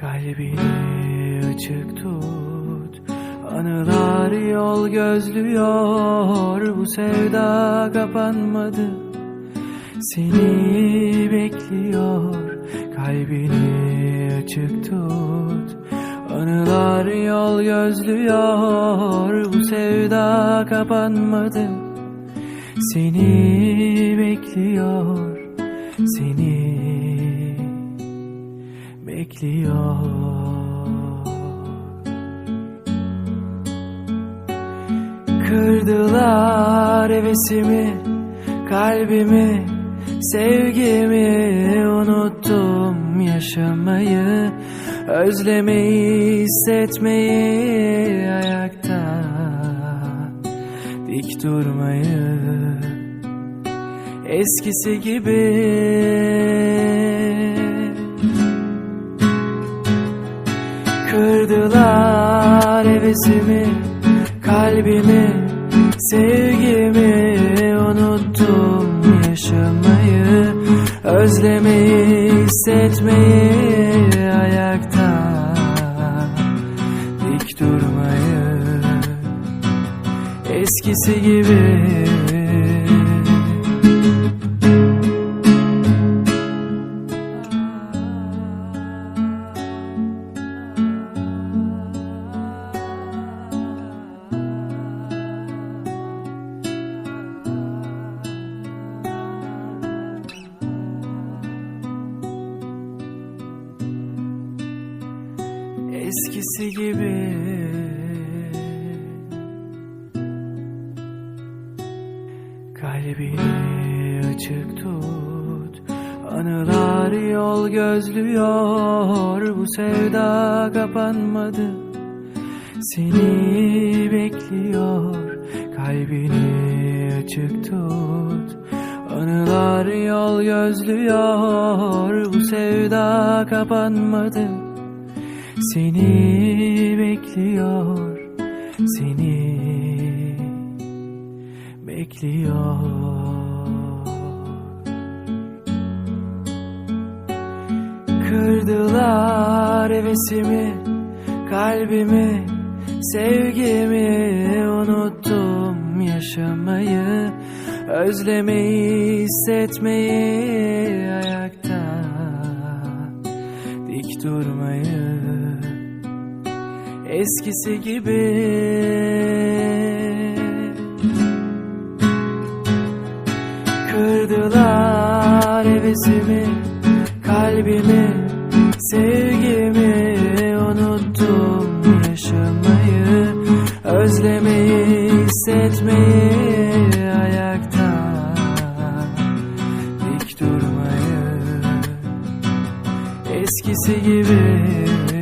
Kalbini açık tut. Anılar yol gözlüyor. Bu sevda kapanmadı. Seni bekliyor. Kalbini açık tut. Anılar yol gözlüyor. Bu sevda kapanmadı. Seni bekliyor Seni bekliyor. Kırdılar hevesimi, kalbimi, sevgimi. Unuttum yaşamayı, özlemeyi, hissetmeyi. Ayakta dik durmayı Eskisi gibi. Kırdılar hevesimi, kalbimi, sevgimi. Unuttum yaşamayı, özlemeyi, hissetmeyi Ayakta. Dik durmayı. Eskisi gibi eskisi gibi. Kalbini açık tut Anılar yol gözlüyor. Bu sevda kapanmadı Seni bekliyor. Kalbini açık tut Anılar yol gözlüyor. Bu sevda kapanmadı seni bekliyor, seni bekliyor. Kırdılar hevesimi, kalbimi, sevgimi Unuttum yaşamayı, özlemeyi, hissetmeyi Ayakta dik durmayı eskisi gibi. Kırdılar hevesimi, kalbimi, sevgimi Unuttum yaşamayı, özlemeyi eskisi gibi.